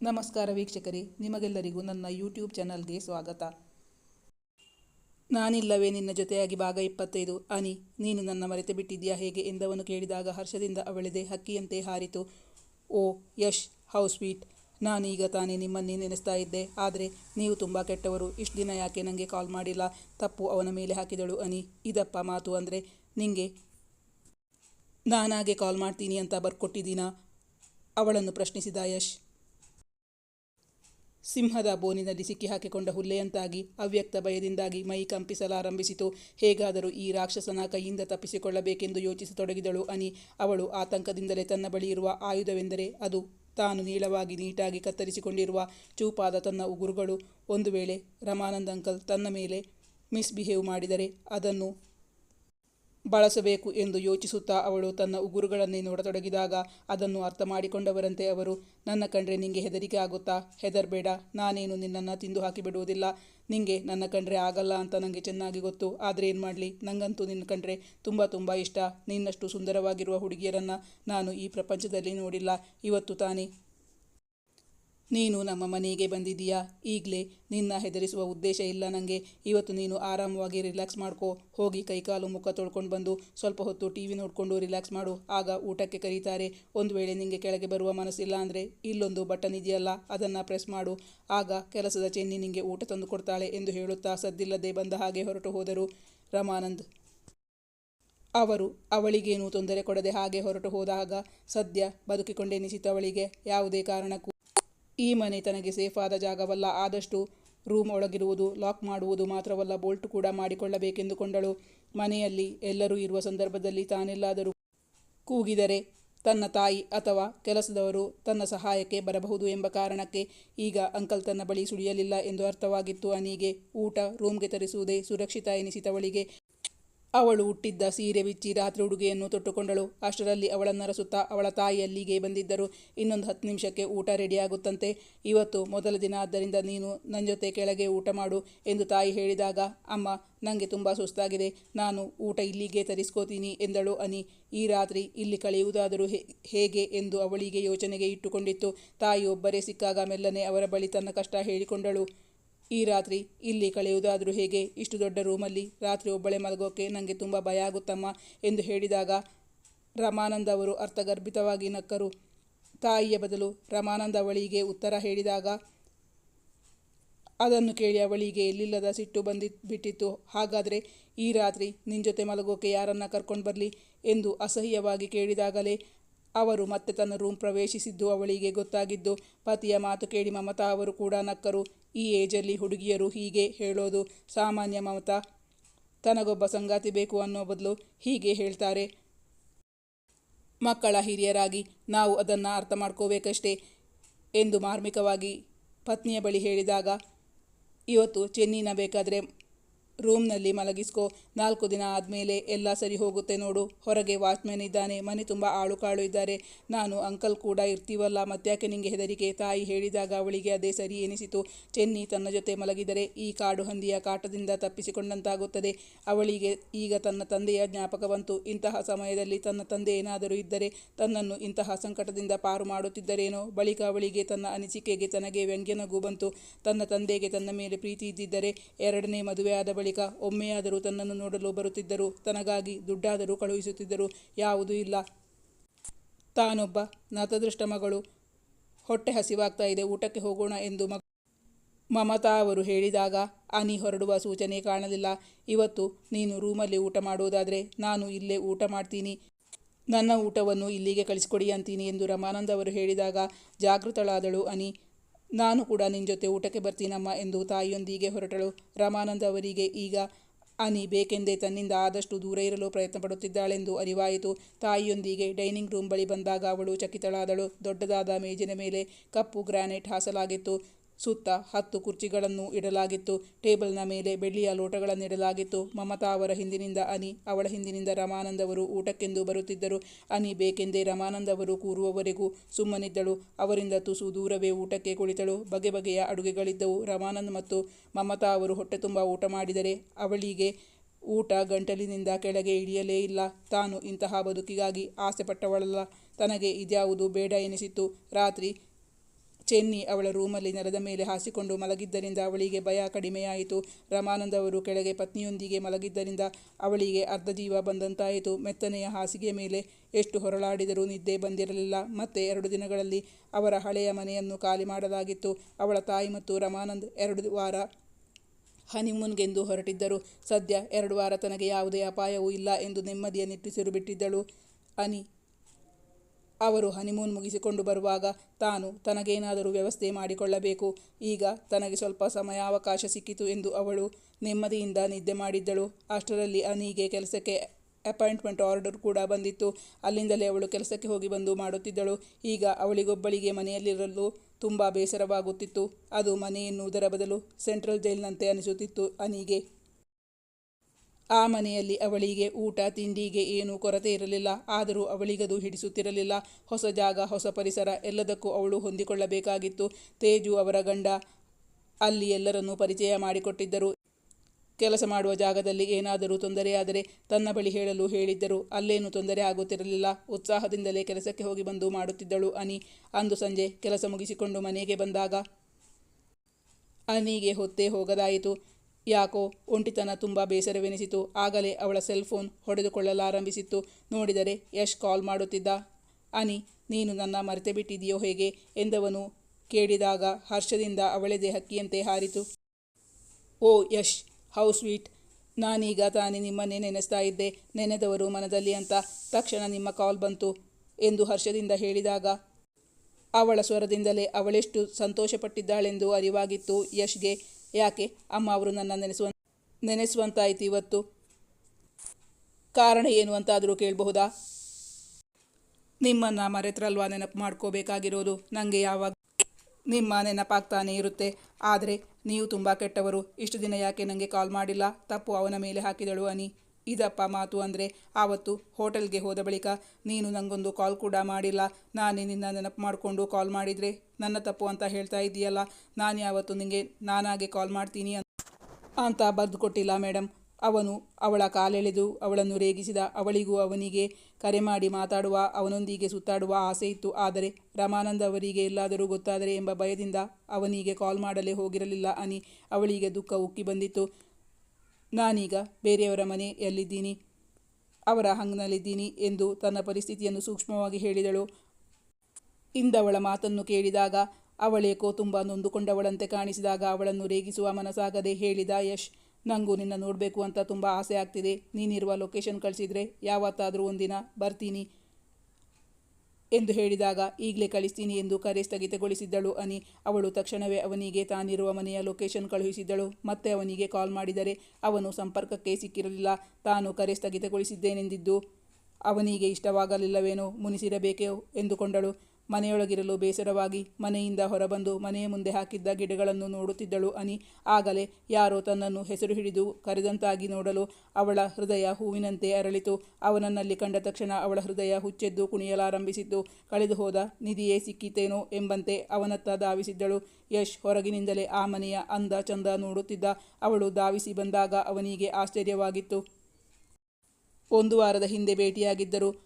ನಮಸ್ಕಾರ ವೀಕ್ಷಕರೇ, ನಿಮಗೆಲ್ಲರಿಗೂ ನನ್ನ ಯೂಟ್ಯೂಬ್ ಚಾನಲ್ಗೆ ಸ್ವಾಗತ. ನಾನಿಲ್ಲವೇ ನಿನ್ನ ಜೊತೆಯಾಗಿ ಭಾಗ ಇಪ್ಪತ್ತೈದು. ಅನಿ, ನೀನು ನನ್ನ ಮರೆತು ಬಿಟ್ಟಿದ್ಯಾ ಹೇಗೆ ಎಂದವನು ಕೇಳಿದಾಗ ಹರ್ಷದಿಂದ ಅವಳಿದೆ, ಹಕ್ಕಿಯಂತೆ ಹಾರಿತು. Oh, Yash, how sweet. ನಾನೀಗ ತಾನೇ ನಿಮ್ಮನ್ನೇ ನೆನೆಸ್ತಾ ಇದ್ದೆ. ಆದರೆ ನೀವು ತುಂಬ ಕೆಟ್ಟವರು. ಇಷ್ಟು ದಿನ ಯಾಕೆ ನನಗೆ ಕಾಲ್ ಮಾಡಿಲ್ಲ? ತಪ್ಪು ಅವನ ಮೇಲೆ ಹಾಕಿದಳು ಅನಿ. ಇದಪ್ಪ ಮಾತು ಅಂದರೆ ನಿಂಗೆ ನಾನಾಗೆ ಕಾಲ್ ಮಾಡ್ತೀನಿ ಅಂತ ಬರ್ಕೊಟ್ಟಿದ್ದೀನಾ? ಅವಳನ್ನು ಪ್ರಶ್ನಿಸಿದ ಯಶ್. ಸಿಂಹದ ಬೋನಿನಲ್ಲಿ ಸಿಕ್ಕಿಹಾಕಿಕೊಂಡ ಹುಲ್ಲೆಯಂತಾಗಿ ಅವ್ಯಕ್ತ ಭಯದಿಂದಾಗಿ ಮೈ ಕಂಪಿಸಲಾರಂಭಿಸಿತು. ಹೇಗಾದರೂ ಈ ರಾಕ್ಷಸನ ಕೈಯಿಂದ ತಪ್ಪಿಸಿಕೊಳ್ಳಬೇಕೆಂದು ಯೋಚಿಸತೊಡಗಿದಳು ಅನಿ. ಅವಳು ಆತಂಕದಿಂದಲೇ ತನ್ನ ಬಳಿ ಇರುವ ಆಯುಧವೆಂದರೆ ಅದು ತಾನು ನೀಳವಾಗಿ ನೀಟಾಗಿ ಕತ್ತರಿಸಿಕೊಂಡಿರುವ ಚೂಪಾದ ತನ್ನ ಉಗುರುಗಳು. ಒಂದು ವೇಳೆ ರಮಾನಂದ ಅಂಕಲ್ ತನ್ನ ಮೇಲೆ ಮಿಸ್ಬಿಹೇವ್ ಮಾಡಿದರೆ ಅದನ್ನು ಬಳಸಬೇಕು ಎಂದು ಯೋಚಿಸುತ್ತಾ ಅವಳು ತನ್ನ ಉಗುರುಗಳನ್ನೇ ನೋಡತೊಡಗಿದಾಗ ಅದನ್ನು ಅರ್ಥ ಮಾಡಿಕೊಂಡವರಂತೆ ಅವರು, ನನ್ನ ಕಂಡ್ರೆ ನಿಂಗೆ ಹೆದರಿಕೆ ಆಗುತ್ತಾ? ಹೆದರ್ಬೇಡ. ನಾನೇನು ನಿನ್ನನ್ನು ತಿಂದು ಹಾಕಿಬಿಡುವುದಿಲ್ಲ. ನಿಂಗೆ ನನ್ನ ಕಂಡ್ರೆ ಆಗಲ್ಲ ಅಂತ ನನಗೆ ಚೆನ್ನಾಗಿ ಗೊತ್ತು. ಆದರೆ ಏನು ಮಾಡಲಿ? ನನಗಂತೂ ನಿನ್ನ ಕಂಡ್ರೆ ತುಂಬ ತುಂಬ ಇಷ್ಟ. ನಿನ್ನಷ್ಟು ಸುಂದರವಾಗಿರುವ ಹುಡುಗಿಯರನ್ನು ನಾನು ಈ ಪ್ರಪಂಚದಲ್ಲಿ ನೋಡಿಲ್ಲ. ಇವತ್ತು ತಾನೇ ನೀನು ನಮ್ಮ ಮನೆಗೆ ಬಂದಿದ್ದೀಯಾ? ಈಗಲೇ ನಿನ್ನ ಹೆದರಿಸುವ ಉದ್ದೇಶ ಇಲ್ಲ ನನಗೆ ಇವತ್ತು ನೀನು ಆರಾಮವಾಗಿ ರಿಲ್ಯಾಕ್ಸ್ ಮಾಡ್ಕೋ. ಹೋಗಿ ಕೈಕಾಲು ಮುಖ ತೊಳ್ಕೊಂಡು ಬಂದು ಸ್ವಲ್ಪ ಹೊತ್ತು ಟಿ ವಿ ನೋಡಿಕೊಂಡು ರಿಲ್ಯಾಕ್ಸ್ ಮಾಡು. ಆಗ ಊಟಕ್ಕೆ ಕರೀತಾರೆ. ಒಂದು ವೇಳೆ ನಿಮಗೆ ಕೆಳಗೆ ಬರುವ ಮನಸ್ಸಿಲ್ಲ ಅಂದರೆ ಇಲ್ಲೊಂದು ಬಟನ್ ಇದೆಯಲ್ಲ, ಅದನ್ನು ಪ್ರೆಸ್ ಮಾಡು. ಆಗ ಕೆಲಸದ ಚೆನ್ನಿ ನಿಮಗೆ ಊಟ ತಂದು ಕೊಡ್ತಾಳೆ ಎಂದು ಹೇಳುತ್ತಾ ಸದ್ದಿಲ್ಲದೆ ಬಂದ ಹಾಗೆ ಹೊರಟು ಹೋದರು ರಮಾನಂದ್. ಅವರು ಅವಳಿಗೇನೂ ತೊಂದರೆ ಕೊಡದೆ ಹಾಗೆ ಹೊರಟು ಹೋದಾಗ ಸದ್ಯ ಬದುಕಿಕೊಂಡೆನಿಸಿತು ಅವಳಿಗೆ ಯಾವುದೇ ಕಾರಣಕ್ಕೂ ಈ ಮನೆ ತನಗೆ ಸೇಫಾದ ಜಾಗವಲ್ಲ. ಆದಷ್ಟು ರೂಮ್ ಒಳಗಿರುವುದು ಲಾಕ್ ಮಾಡುವುದು ಮಾತ್ರವಲ್ಲ. ಬೋಲ್ಟ್ ಕೂಡ ಮಾಡಿಕೊಳ್ಳಬೇಕೆಂದುಕೊಂಡಳು. ಮನೆಯಲ್ಲಿ ಎಲ್ಲರೂ ಇರುವ ಸಂದರ್ಭದಲ್ಲಿ ತಾನೆಲ್ಲಾದರೂ ಕೂಗಿದರೆ ತನ್ನ ತಾಯಿ ಅಥವಾ ಕೆಲಸದವರು ತನ್ನ ಸಹಾಯಕ್ಕೆ ಬರಬಹುದು ಎಂಬ ಕಾರಣಕ್ಕೆ ಈಗ ಅಂಕಲ್ ತನ್ನ ಬಳಿ ಸುಳಿಯಲಿಲ್ಲ ಎಂದು ಅರ್ಥವಾಗಿತ್ತು. ಅನಿಗೆ ಊಟ ರೂಮ್ಗೆ ತರಿಸುವುದೇ ಸುರಕ್ಷಿತ ಎನಿಸಿತವಳಿಗೆ ಅವಳು ಹುಟ್ಟಿದ್ದ ಸೀರೆ ಬಿಚ್ಚಿ ರಾತ್ರಿ ಉಡುಗೆಯನ್ನು ತೊಟ್ಟುಕೊಂಡಳು. ಅಷ್ಟರಲ್ಲಿ ಅವಳನ್ನರಸುತ್ತಾ ಅವಳ ತಾಯಿ ಅಲ್ಲಿಗೆ ಬಂದಿದ್ದರು. ಇನ್ನೊಂದು ಹತ್ತು ನಿಮಿಷಕ್ಕೆ ಊಟ ರೆಡಿಯಾಗುತ್ತಂತೆ ಇವತ್ತು ಮೊದಲ ದಿನ, ಆದ್ದರಿಂದ ನೀನು ನನ್ನ ಜೊತೆ ಕೆಳಗೆ ಊಟ ಮಾಡು ಎಂದು ತಾಯಿ ಹೇಳಿದಾಗ, ಅಮ್ಮ ನನಗೆ ತುಂಬ ಸುಸ್ತಾಗಿದೆ. ನಾನು ಊಟ ಇಲ್ಲಿಗೆ ತರಿಸ್ಕೋತೀನಿ ಎಂದಳು ಅನಿ. ಈ ರಾತ್ರಿ ಇಲ್ಲಿ ಕಳೆಯುವುದಾದರೂ ಹೇಗೆ ಎಂದು ಅವಳಿಗೆ ಯೋಚನೆಗೆ ಇಟ್ಟುಕೊಂಡಿತ್ತು. ತಾಯಿ ಒಬ್ಬರೇ ಸಿಕ್ಕಾಗ ಮೆಲ್ಲನೆ ಅವರ ಬಳಿ ತನ್ನ ಕಷ್ಟ ಹೇಳಿಕೊಂಡಳು. ಈ ರಾತ್ರಿ ಇಲ್ಲಿ ಕಳೆಯುವುದಾದರೂ ಹೇಗೆ? ಇಷ್ಟು ದೊಡ್ಡ ರೂಮಲ್ಲಿ ರಾತ್ರಿ ಒಬ್ಬಳೆ ಮಲಗೋಕೆ ನನಗೆ ತುಂಬ ಭಯ ಆಗುತ್ತಮ್ಮ ಎಂದು ಹೇಳಿದಾಗ ರಮಾನಂದ ಅವರು ಅರ್ಥಗರ್ಭಿತವಾಗಿ ನಕ್ಕರು. ತಾಯಿಯ ಬದಲು ರಮಾನಂದ ಅವಳಿಗೆ ಉತ್ತರ ಹೇಳಿದಾಗ, ಅದನ್ನು ಕೇಳಿ ಅವಳಿಗೆ ಎಲ್ಲಿಲ್ಲದ ಸಿಟ್ಟು ಬಂದಿ ಬಿಟ್ಟಿತ್ತು. ಹಾಗಾದರೆ ಈ ರಾತ್ರಿ ನಿನ್ನ ಜೊತೆ ಮಲಗೋಕೆ ಯಾರನ್ನ ಕರ್ಕೊಂಡು ಬರಲಿ? ಎಂದು ಅಸಹ್ಯವಾಗಿ ಕೇಳಿದಾಗಲೇ ಅವರು ಮತ್ತೆ ತನ್ನ ರೂಮ್ ಪ್ರವೇಶಿಸಿದ್ದು ಅವಳಿಗೆ ಗೊತ್ತಾಗಿದ್ದು. ಪತಿಯ ಮಾತು ಕೇಳಿ ಮಮತಾ ಅವರು ಕೂಡ ನಕ್ಕರು. ಈ ಏಜಲ್ಲಿ ಹುಡುಗಿಯರು ಹೀಗೆ ಹೇಳೋದು ಸಾಮಾನ್ಯ ಮಮತಾ. ತನಗೊಬ್ಬ ಸಂಗಾತಿ ಬೇಕು ಅನ್ನೋ ಬದಲು ಹೀಗೆ ಹೇಳ್ತಾರೆ. ಮಕ್ಕಳ ಹಿರಿಯರಾಗಿ ನಾವು ಅದನ್ನು ಅರ್ಥ ಮಾಡ್ಕೋಬೇಕಷ್ಟೇ ಎಂದು ಮಾರ್ಮಿಕವಾಗಿ ಪತ್ನಿಯ ಬಳಿ ಹೇಳಿದಾಗ, ಇವತ್ತು ಚೆನ್ನಿನ ಬೇಕಾದರೆ ರೂಮ್ನಲ್ಲಿ ಮಲಗಿಸ್ಕೋ ನಾಲ್ಕು ದಿನ ಆದಮೇಲೆ ಎಲ್ಲ ಸರಿ ಹೋಗುತ್ತೆ ನೋಡು. ಹೊರಗೆ ವಾಚ್ಮ್ಯಾನ್ ಇದ್ದಾನೆ, ಮನೆ ತುಂಬ ಆಳು ಕಾಳು ಇದ್ದಾರೆ. ನಾನು ಅಂಕಲ್ ಕೂಡ ಇರ್ತೀವಲ್ಲ, ಮತ್ತ್ಯಾಕೆ ನಿಂಗೆ ಹೆದರಿಕೆ? ತಾಯಿ ಹೇಳಿದಾಗ ಅವಳಿಗೆ ಅದೇ ಸರಿ ಎನಿಸಿತು. ಚೆನ್ನಿ ತನ್ನ ಜೊತೆ ಮಲಗಿದರೆ, ಈ ಕಾಡು ಹಂದಿಯ ಕಾಟದಿಂದ ತಪ್ಪಿಸಿಕೊಂಡಂತಾಗುತ್ತದೆ. ಅವಳಿಗೆ ಈಗ ತನ್ನ ತಂದೆಯ ಜ್ಞಾಪಕ ಬಂತು ಇಂತಹ ಸಮಯದಲ್ಲಿ ತನ್ನ ತಂದೆ ಏನಾದರೂ ಇದ್ದರೆ, ತನ್ನನ್ನು ಇಂತಹ ಸಂಕಟದಿಂದ ಪಾರು ಮಾಡುತ್ತಿದ್ದರೇನೋ? ಬಳಿಕ ಅವಳಿಗೆ ತನ್ನ ಅನಿಸಿಕೆಗೆ ತನಗೆ ವ್ಯಂಗ್ಯನಗೂ ಬಂತು. ತನ್ನ ತಂದೆಗೆ ತನ್ನ ಮೇಲೆ ಪ್ರೀತಿ ಇದ್ದಿದ್ದರೆ, ಎರಡನೇ ಮದುವೆಯಾದ ಬಳಿಕ ಒಮ್ಮೆಯಾದರೂ ತನ್ನನ್ನು ನೋಡಲು ಬರುತ್ತಿದ್ದರು ತನಗಾಗಿ ದುಡ್ಡಾದರೂ ಕಳುಹಿಸುತ್ತಿದ್ದರು ಯಾವುದೂ ಇಲ್ಲ. ತಾನೊಬ್ಬ ನತದೃಷ್ಟ ಮಗಳು. ಹೊಟ್ಟೆ ಹಸಿವಾಗ್ತಾ ಇದೆ, ಊಟಕ್ಕೆ ಹೋಗೋಣ ಎಂದು ಮಗ ಮಮತಾ ಅವರು ಹೇಳಿದಾಗ ಅನಿ ಹೊರಡುವ ಸೂಚನೆ ಕಾಣಲಿಲ್ಲ. ಇವತ್ತು ನೀನು ರೂಮಲ್ಲಿ ಊಟ ಮಾಡುವುದಾದರೆ ನಾನು ಇಲ್ಲೇ ಊಟ ಮಾಡ್ತೀನಿ. ನನ್ನ ಊಟವನ್ನು ಇಲ್ಲಿಗೆ ಕಳಿಸ್ಕೊಡಿ ಅಂತೀನಿ ಎಂದು ರಮಾನಂದ ಅವರು ಹೇಳಿದಾಗ ಜಾಗೃತಳಾದಳು ಅನಿ. ನಾನು ಕೂಡ ನಿನ್ನ ಜೊತೆ ಊಟಕ್ಕೆ ಬರ್ತೀನಮ್ಮ ಎಂದು ತಾಯಿಯೊಂದಿಗೆ ಹೊರಟಳು. ರಮಾನಂದ ಅವರಿಗೆ ಈಗ ಅನಿ ಬೇಕೆಂದೇ ತನ್ನಿಂದ ಆದಷ್ಟು ದೂರ ಇರಲು ಪ್ರಯತ್ನ ಪಡುತ್ತಿದ್ದಾಳೆಂದು ಅರಿವಾಯಿತು. ತಾಯಿಯೊಂದಿಗೆ ಡೈನಿಂಗ್ ರೂಮ್ ಬಳಿ ಬಂದಾಗ ಅವಳು ಚಕಿತಳಾದಳು. ದೊಡ್ಡದಾದ ಮೇಜಿನ ಮೇಲೆ ಕಪ್ಪು ಗ್ರಾನೈಟ್ ಹಾಸಲಾಗಿತ್ತು. ಸುತ್ತ ಹತ್ತು ಕುರ್ಚಿಗಳನ್ನು ಇಡಲಾಗಿತ್ತು. ಟೇಬಲ್ನ ಮೇಲೆ ಬೆಳ್ಳಿಯ ಲೋಟಗಳನ್ನಿಡಲಾಗಿತ್ತು. ಮಮತಾ ಅವರ ಹಿಂದಿನಿಂದ ಅನಿ, ಅವಳ ಹಿಂದಿನಿಂದ ರಮಾನಂದವರು ಊಟಕ್ಕೆಂದು ಬರುತ್ತಿದ್ದರು. ಅನಿ ಬೇಕೆಂದೇ ರಮಾನಂದವರು ಕೂರುವವರೆಗೂ ಸುಮ್ಮನಿದ್ದಳು. ಅವರಿಂದ ತುಸು ದೂರವೇ ಊಟಕ್ಕೆ ಕುಳಿತಳು. ಬಗೆ ಬಗೆಯ ಅಡುಗೆಗಳಿದ್ದವು. ರಮಾನಂದ್ ಮತ್ತು ಮಮತಾ ಅವರು ಹೊಟ್ಟೆ ತುಂಬ ಊಟ ಮಾಡಿದರೆ ಅವಳಿಗೆ ಊಟ ಗಂಟಲಿನಿಂದ ಕೆಳಗೆ ಇಳಿಯಲೇ ಇಲ್ಲ. ತಾನು ಇಂತಹ ಬದುಕಿಗಾಗಿ ಆಸೆಪಟ್ಟವಳಲ್ಲ. ತನಗೆ ಇದ್ಯಾವುದು ಬೇಡ ಎನಿಸಿತ್ತು. ರಾತ್ರಿ ಚೆನ್ನಿ ಅವಳ ರೂಮಲ್ಲಿ ನೆಲದ ಮೇಲೆ ಹಾಸಿಕೊಂಡು ಮಲಗಿದ್ದರಿಂದ ಅವಳಿಗೆ ಭಯ ಕಡಿಮೆಯಾಯಿತು. ರಮಾನಂದ್ ಅವರು ಕೆಳಗೆ ಪತ್ನಿಯೊಂದಿಗೆ ಮಲಗಿದ್ದರಿಂದ ಅವಳಿಗೆ ಅರ್ಧ ಜೀವ ಬಂದಂತಾಯಿತು. ಮೆತ್ತನೆಯ ಹಾಸಿಗೆಯ ಮೇಲೆ ಎಷ್ಟು ಹೊರಳಾಡಿದರೂ ನಿದ್ದೆ ಬಂದಿರಲಿಲ್ಲ. ಮತ್ತೆ ಎರಡು ದಿನಗಳಲ್ಲಿ ಅವರ ಹಳೆಯ ಮನೆಯನ್ನು ಖಾಲಿ ಮಾಡಲಾಗಿತ್ತು. ಅವಳ ತಾಯಿ ಮತ್ತು ರಮಾನಂದ್ ಎರಡು ವಾರ ಹನಿಮೂನ್ಗೆಂದು ಹೊರಟಿದ್ದರು. ಸದ್ಯ ಎರಡು ವಾರ ತನಗೆ ಯಾವುದೇ ಅಪಾಯವೂ ಇಲ್ಲ ಎಂದು ನೆಮ್ಮದಿಯ ನಿಟ್ಟುಸಿರು ಬಿಟ್ಟಿದ್ದಳು ಅನಿ. ಅವರು ಹನಿಮೂನ್ ಮುಗಿಸಿಕೊಂಡು ಬರುವಾಗ ತಾನು ತನಗೇನಾದರೂ ವ್ಯವಸ್ಥೆ ಮಾಡಿಕೊಳ್ಳಬೇಕು. ಈಗ ತನಗೆ ಸ್ವಲ್ಪ ಸಮಯಾವಕಾಶ ಸಿಕ್ಕಿತು ಎಂದು ಅವಳು ನೆಮ್ಮದಿಯಿಂದ ನಿದ್ದೆ ಮಾಡಿದ್ದಳು. ಅಷ್ಟರಲ್ಲಿ ಅನಿಗೆ ಕೆಲಸಕ್ಕೆ ಅಪಾಯಿಂಟ್ಮೆಂಟ್ ಆರ್ಡರ್ ಕೂಡ ಬಂದಿತ್ತು. ಅಲ್ಲಿಂದಲೇ ಅವಳು ಕೆಲಸಕ್ಕೆ ಹೋಗಿ ಬಂದು ಮಾಡುತ್ತಿದ್ದಳು. ಈಗ ಅವಳಿಗೊಬ್ಬಳಿಗೆ ಮನೆಯಲ್ಲಿರಲು ತುಂಬ ಬೇಸರವಾಗುತ್ತಿತ್ತು. ಅದು ಮನೆ ಎನ್ನುವುದರ ಬದಲು ಸೆಂಟ್ರಲ್ ಜೈಲಿನಂತೆ ಅನಿಸುತ್ತಿತ್ತು ಅನಿಗೆ. ಆ ಮನೆಯಲ್ಲಿ ಅವಳಿಗೆ ಊಟ ತಿಂಡಿಗೆ ಏನೂ ಕೊರತೆ ಇರಲಿಲ್ಲ. ಆದರೂ ಅವಳಿಗದು ಹಿಡಿಸುತ್ತಿರಲಿಲ್ಲ. ಹೊಸ ಜಾಗ, ಹೊಸ ಪರಿಸರ ಎಲ್ಲದಕ್ಕೂ ಅವಳು ಹೊಂದಿಕೊಳ್ಳಬೇಕಾಗಿತ್ತು. ತೇಜು ಅವರ ಗಂಡ ಅಲ್ಲಿ ಎಲ್ಲರನ್ನೂ ಪರಿಚಯ ಮಾಡಿಕೊಟ್ಟಿದ್ದರು. ಕೆಲಸ ಮಾಡುವ ಜಾಗದಲ್ಲಿ ಏನಾದರೂ ತೊಂದರೆಯಾದರೆ ತನ್ನ ಬಳಿ ಹೇಳಲು ಹೇಳಿದ್ದರು. ಅಲ್ಲೇನೂ ತೊಂದರೆ ಆಗುತ್ತಿರಲಿಲ್ಲ. ಉತ್ಸಾಹದಿಂದಲೇ ಕೆಲಸಕ್ಕೆ ಹೋಗಿ ಬಂದು ಮಾಡುತ್ತಿದ್ದಳು ಅನಿ. ಅಂದು ಸಂಜೆ ಕೆಲಸ ಮುಗಿಸಿಕೊಂಡು ಮನೆಗೆ ಬಂದಾಗ ಅನಿಗೆ ಹೊತ್ತೇ ಹೋಗದಾಯಿತು. ಯಾಕೋ ಒಂಟಿತನ ತುಂಬ ಬೇಸರವೆನಿಸಿತು. ಆಗಲೇ ಅವಳ ಸೆಲ್ ಫೋನ್ ಹೊಡೆದುಕೊಳ್ಳಲಾರಂಭಿಸಿತ್ತು. ನೋಡಿದರೆ ಯಶ್ ಕಾಲ್ ಮಾಡುತ್ತಿದ್ದ. ಅನಿ, ನೀನು ನನ್ನ ಮರೆತೆ ಬಿಟ್ಟಿದೆಯೋ ಹೇಗೆ ಎಂದವನು ಕೇಳಿದಾಗ ಹರ್ಷದಿಂದ ಅವಳೆದೆ ಹಕ್ಕಿಯಂತೆ ಹಾರಿತು. Oh Yash, how sweet. ನಾನೀಗ ತಾನೇ ನಿಮ್ಮನ್ನೇ ನೆನೆಸ್ತಾ ಇದ್ದೆ. ನೆನೆದವರು ಮನದಲ್ಲಿ ಅಂತ ತಕ್ಷಣ ನಿಮ್ಮ ಕಾಲ್ ಬಂತು ಎಂದು ಹರ್ಷದಿಂದ ಹೇಳಿದಾಗ ಅವಳ ಸ್ವರದಿಂದಲೇ ಅವಳೆಷ್ಟು ಸಂತೋಷಪಟ್ಟಿದ್ದಾಳೆಂದು ಅರಿವಾಗಿತ್ತು ಯಶ್ಗೆ. ಯಾಕೆ ಅಮ್ಮ ಅವರು ನನ್ನ ನೆನೆಸುವ ನೆನೆಸುವಂತಾಯಿತು ಇವತ್ತು? ಕಾರಣ ಏನು ಅಂತಾದರೂ ಕೇಳಬಹುದಾ ನಿಮ್ಮನ್ನು ಮರೆತ್ರಲ್ವಾ ನೆನಪು ಮಾಡ್ಕೋಬೇಕಾಗಿರೋದು. ನನಗೆ ಯಾವಾಗ ನಿಮ್ಮ ನೆನಪಾಗ್ತಾನೆ ಇರುತ್ತೆ. ಆದರೆ ನೀವು ತುಂಬ ಕೆಟ್ಟವರು. ಇಷ್ಟು ದಿನ ಯಾಕೆ ನನಗೆ ಕಾಲ್ ಮಾಡಿಲ್ಲ? ತಪ್ಪು ಅವನ ಮೇಲೆ ಹಾಕಿದಳು ಅನಿ. ಇದಪ್ಪಾ ಮಾತು ಅಂದರೆ ಆವತ್ತು ಹೋಟೆಲ್ಗೆ ಹೋದ ಬಳಿಕ ನೀನು ನನಗೊಂದು ಕಾಲ್ ಕೂಡ ಮಾಡಿಲ್ಲ. ನಾನೇ ನಿನ್ನ ನೆನಪು ಮಾಡಿಕೊಂಡು ಕಾಲ್ ಮಾಡಿದರೆ ನನ್ನ ತಪ್ಪು ಅಂತ ಹೇಳ್ತಾ ಇದ್ದೀಯಲ್ಲ. ನಾನ್ಯಾವತ್ತೂ ನಿನಗೆ ನಾನಾಗೆ ಕಾಲ್ ಮಾಡ್ತೀನಿ ಅಂತ ಬರ್ದುಕೊಟ್ಟಿಲ್ಲ ಮೇಡಮ್ ಅವನು ಅವಳ ಕಾಲೆಳೆದು ಅವಳನ್ನು ರೇಗಿಸಿದ. ಅವಳಿಗೂ ಅವನಿಗೆ ಕರೆ ಮಾಡಿ ಮಾತಾಡುವ, ಅವನೊಂದಿಗೆ ಸುತ್ತಾಡುವ ಆಸೆ ಇತ್ತು ಆದರೆ ರಮಾನಂದ ಅವರಿಗೆ ಎಲ್ಲಾದರೂ ಗೊತ್ತಾದರೆ ಎಂಬ ಭಯದಿಂದ ಅವನಿಗೆ ಕಾಲ್ ಮಾಡಲೇ ಹೋಗಿರಲಿಲ್ಲ ಅನಿ. ಅವಳಿಗೆ ದುಃಖ ಉಕ್ಕಿ ಬಂದಿತ್ತು. ನಾನೀಗ ಬೇರೆಯವರ ಮನೆಯಲ್ಲಿದ್ದೀನಿ. ಅವರ ಹಂಗ್ನಲ್ಲಿದ್ದೀನಿ ಎಂದು ತನ್ನ ಪರಿಸ್ಥಿತಿಯನ್ನು ಸೂಕ್ಷ್ಮವಾಗಿ ಹೇಳಿದಳು. ಇಂದವಳ ಮಾತನ್ನು ಕೇಳಿದಾಗ ಅವಳೇಕೋ ತುಂಬ ನೊಂದುಕೊಂಡವಳಂತೆ ಕಾಣಿಸಿದಾಗ ಅವಳನ್ನು ರೇಗಿಸುವ ಮನಸಾಗದೆ ಹೇಳಿದ ಯಶ್, ನಂಗೂ ನಿನ್ನ ನೋಡಬೇಕು ಅಂತ ತುಂಬ ಆಸೆ ಆಗ್ತಿದೆ. ನೀನಿರುವ ಲೊಕೇಶನ್ ಕಳಿಸಿದರೆ ಯಾವತ್ತಾದರೂ ಒಂದಿನ ಬರ್ತೀನಿ ಎಂದು ಹೇಳಿದಾಗ ಈಗಲೇ ಕಳಿಸ್ತೀನಿ ಎಂದು ಕರೆ ಸ್ಥಗಿತಗೊಳಿಸಿದ್ದಳು ಅನಿ. ಅವಳು ತಕ್ಷಣವೇ ಅವನಿಗೆ ತಾನಿರುವ ಮನೆಯ ಲೊಕೇಶನ್ ಕಳುಹಿಸಿದ್ದಳು. ಮತ್ತೆ ಅವನಿಗೆ ಕಾಲ್ ಮಾಡಿದರೆ ಅವನು ಸಂಪರ್ಕಕ್ಕೆ ಸಿಕ್ಕಿರಲಿಲ್ಲ. ತಾನು ಕರೆ ಸ್ಥಗಿತಗೊಳಿಸಿದ್ದೇನೆಂದಿದ್ದು ಅವನಿಗೆ ಇಷ್ಟವಾಗಲಿಲ್ಲವೇನೋ, ಮುನಿಸಿರಬೇಕೋ ಎಂದುಕೊಂಡಳು. ಮನೆಯೊಳಗಿರಲು ಬೇಸರವಾಗಿ ಮನೆಯಿಂದ ಹೊರಬಂದು ಮನೆಯ ಮುಂದೆ ಹಾಕಿದ್ದ ಗಿಡಗಳನ್ನು ನೋಡುತ್ತಿದ್ದಳು ಅನಿ. ಆಗಲೇ ಯಾರೋ ತನ್ನನ್ನು ಹೆಸರು ಹಿಡಿದು ಕರೆದಂತಾಗಿ ನೋಡಲು ಅವಳ ಹೃದಯ ಹೂವಿನಂತೆ ಅರಳಿತು. ಅವನನ್ನಲ್ಲಿ ಕಂಡ ತಕ್ಷಣ ಅವಳ ಹೃದಯ ಹುಚ್ಚೆದ್ದು ಕುಣಿಯಲಾರಂಭಿಸಿತು. ಕಳೆದುಹೋದ ನಿಧಿಯೇ ಸಿಕ್ಕಿತೇನೋ ಎಂಬಂತೆ ಅವನತ್ತ ಧಾವಿಸಿದ್ದಳು. ಯಶ್ ಹೊರಗಿನಿಂದಲೇ ಆ ಮನೆಯ ಅಂದ ಚಂದ ನೋಡುತ್ತಿದ್ದ. ಅವಳು ಧಾವಿಸಿ ಬಂದಾಗ ಅವನಿಗೆ ಆಶ್ಚರ್ಯವಾಗಿತ್ತು. ಒಂದು ವಾರದ ಹಿಂದೆ ಭೇಟಿಯಾಗಿದ್ದರೂ